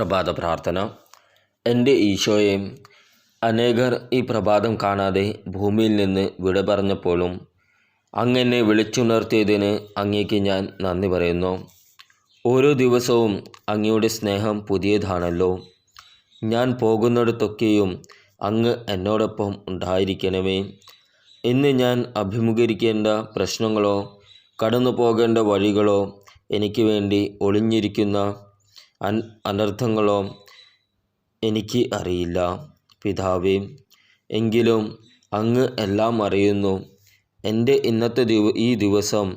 പ്രഭാത പ്രാർത്ഥന എന്റെ ഈശോയെ അനേകർ ഈ പ്രഭാതം കാണാതെ ഭൂമിയിൽ നിന്ന് വിട പറഞ്ഞപ്പോഴും അങ്ങനെ വിളിച്ചുണർത്തിയതിന് അങ്ങേക്ക് ഞാൻ നന്ദി പറയുന്നു. ഓരോ ദിവസവും അങ്ങയുടെ സ്നേഹം പുതിയതാണല്ലോ. ഞാൻ പോകുന്നിടത്തൊക്കെയും അങ്ങ് എന്നോടൊപ്പം ഉണ്ടായിരിക്കണമേ. ഇന്ന് ഞാൻ അഭിമുഖീകരിക്കേണ്ട പ്രശ്നങ്ങളോ കടന്നു പോകേണ്ട വഴികളോ എനിക്ക് വേണ്ടി ഒളിഞ്ഞിരിക്കുന്ന അനർത്ഥങ്ങളോ എനിക്ക് അറിയില്ല. പിതാവേ എങ്കിലും അങ്ങ് എല്ലാം അറിയുന്നു. എന്റെ ഇന്നത്തെ ദിവ ഈ ദിവസം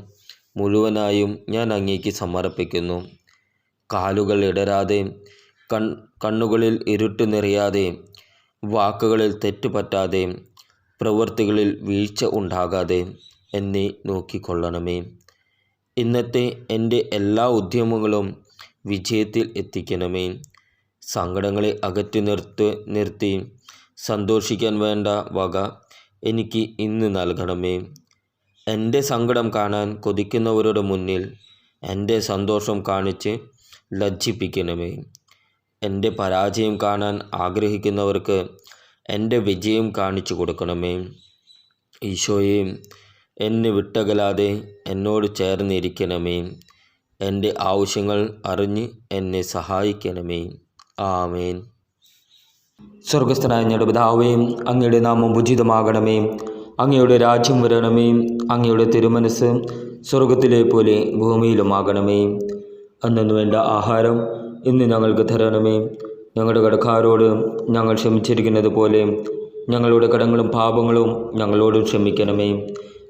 മുഴുവനായും ഞാൻ അങ്ങേക്ക് സമർപ്പിക്കുന്നു. കാലുകൾ ഇടരാതെ കൺ കണ്ണുകളിൽ ഇരുട്ട് നിറയാതെ വാക്കുകളിൽ തെറ്റുപറ്റാതെ പ്രവൃത്തികളിൽ വീഴ്ച ഉണ്ടാകാതെ എന്നെ നോക്കിക്കൊള്ളണമേ. ഇന്നത്തെ എന്റെ എല്ലാ ഉദ്യമങ്ങളും വിജയത്തിൽ എത്തിക്കണമേ. സങ്കടങ്ങളെ അകറ്റി നിർത്ത് നിർത്തി. സന്തോഷിക്കാൻ വേണ്ട വക എനിക്ക് ഇന്ന് നൽകണമേ. എന്റെ സങ്കടം കാണാൻ കൊതിക്കുന്നവരുടെ മുന്നിൽ എന്റെ സന്തോഷം കാണിച്ച് ലജ്ജിപ്പിക്കണമേ. എന്റെ പരാജയം കാണാൻ ആഗ്രഹിക്കുന്നവർക്ക് എന്റെ വിജയം കാണിച്ചു കൊടുക്കണമേ. ഈശോയെ എന്നെ വിട്ടകലാതെ എന്നോട് ചേർന്നിരിക്കണമേ. എന്റെ ആവശ്യങ്ങൾ അറിഞ്ഞ് എന്നെ സഹായിക്കണമേ. ആമേൻ. സ്വർഗസ്ഥനായ ഞങ്ങളുടെ പിതാവേ അങ്ങയുടെ നാമം ഉചിതമാകണമേ. അങ്ങയുടെ രാജ്യം വരണമേ. അങ്ങയുടെ തിരുമനസ് സ്വർഗത്തിലെ പോലെ ഭൂമിയിലുമാകണമേ. അന്നു വേണ്ട ആഹാരം ഇന്ന് ഞങ്ങൾക്ക് തരണമേ. ഞങ്ങളുടെ കടക്കാരോട് ഞങ്ങൾ ക്ഷമിച്ചിരിക്കുന്നത് പോലെ ഞങ്ങളുടെ കടങ്ങളും പാപങ്ങളും ഞങ്ങളോട് ക്ഷമിക്കണമേ.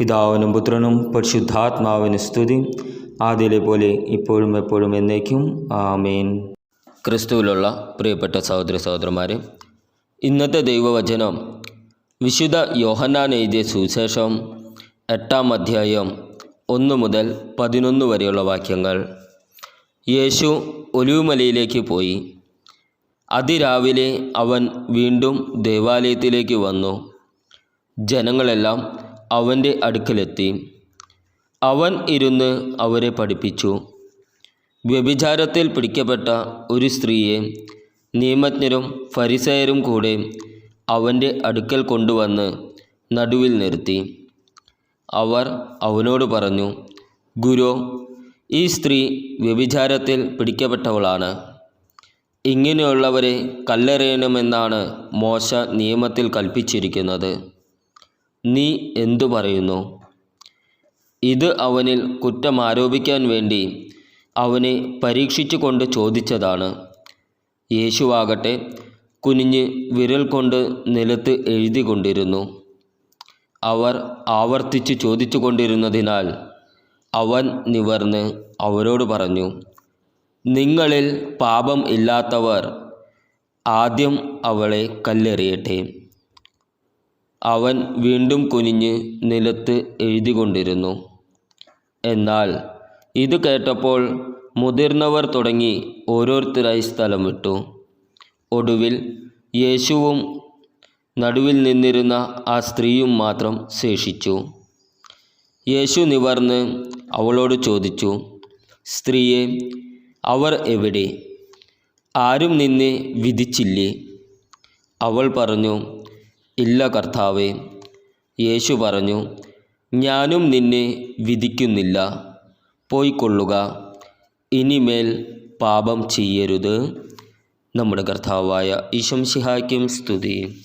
പിതാവിനും പുത്രനും പരിശുദ്ധാത്മാവിന് സ്തുതി. ആദ്യയിലെ പോലെ ഇപ്പോഴും എപ്പോഴും എന്നേക്കും. ആമേൻ. ക്രിസ്തുവിലുള്ള പ്രിയപ്പെട്ട സഹോദര സഹോദരന്മാരെ ഇന്നത്തെ ദൈവവചനം വിശുദ്ധ യോഹന്നാൻ എഴുതിയ സുവിശേഷം എട്ടാം അധ്യായം ഒന്ന് മുതൽ പതിനൊന്ന് വരെയുള്ള വാക്യങ്ങൾ. യേശു ഒലിവുമലയിലേക്ക് പോയി. അതിരാവിലെ അവൻ വീണ്ടും ദേവാലയത്തിലേക്ക് വന്നു. ജനങ്ങളെല്ലാം അവന്റെ അടുക്കലെത്തി. അവൻ ഇരുന്ന് അവരെ പഠിപ്പിച്ചു. വ്യഭിചാരത്തിൽ പിടിക്കപ്പെട്ട ഒരു സ്ത്രീയെ നിയമജ്ഞരും ഫരിസയരും കൂടെ അവന്റെ അടുക്കൽ കൊണ്ടുവന്ന് നടുവിൽ നിർത്തി. അവർ അവനോട് പറഞ്ഞു ഗുരു ഈ സ്ത്രീ വ്യഭിചാരത്തിൽ പിടിക്കപ്പെട്ടവളാണ്. ഇങ്ങനെയുള്ളവരെ കല്ലെറിയണമെന്നാണ് മോശ നിയമത്തിൽ കൽപ്പിച്ചിരിക്കുന്നത്. നീ എന്തു പറയുന്നു? ഇത് അവനിൽ കുറ്റം ആരോപിക്കാൻ വേണ്ടി അവനെ പരീക്ഷിച്ചു കൊണ്ട് ചോദിച്ചതാണ്. യേശുവാകട്ടെ കുനിഞ്ഞ് വിരൽ കൊണ്ട് നിലത്ത് എഴുതിക്കൊണ്ടിരുന്നു. അവർ ആവർത്തിച്ച് ചോദിച്ചു കൊണ്ടിരുന്നതിനാൽ അവൻ നിവർന്ന് അവരോട് പറഞ്ഞു നിങ്ങളിൽ പാപം ഇല്ലാത്തവർ ആദ്യം അവളെ കല്ലെറിയട്ടെ. അവൻ വീണ്ടും കുനിഞ്ഞ് നിലത്ത് എഴുതിക്കൊണ്ടിരുന്നു. എന്നാൽ ഇത് കേട്ടപ്പോൾ മുതിർന്നവർ തുടങ്ങി ഓരോരുത്തരായി സ്ഥലം വിട്ടു. ഒടുവിൽ യേശുവും നടുവിൽ നിന്നിരുന്ന ആ സ്ത്രീയും മാത്രം ശേഷിച്ചു. യേശു നിവർന്ന് അവളോട് ചോദിച്ചു സ്ത്രീയെ അവർ എവിടെ? ആരും നിന്നെ വിധിച്ചില്ലേ? അവൾ പറഞ്ഞു ഇല്ല കർത്താവേ. യേശു പറഞ്ഞു ഞാനും നിന്നെ വിധിക്കുന്നില്ല. പോയിക്കൊള്ളുക. ഇനിമേൽ പാപം ചെയ്യരുത്. നമ്മുടെ കർത്താവായ ഈശംസിഹായ്ക്കും സ്തുതി.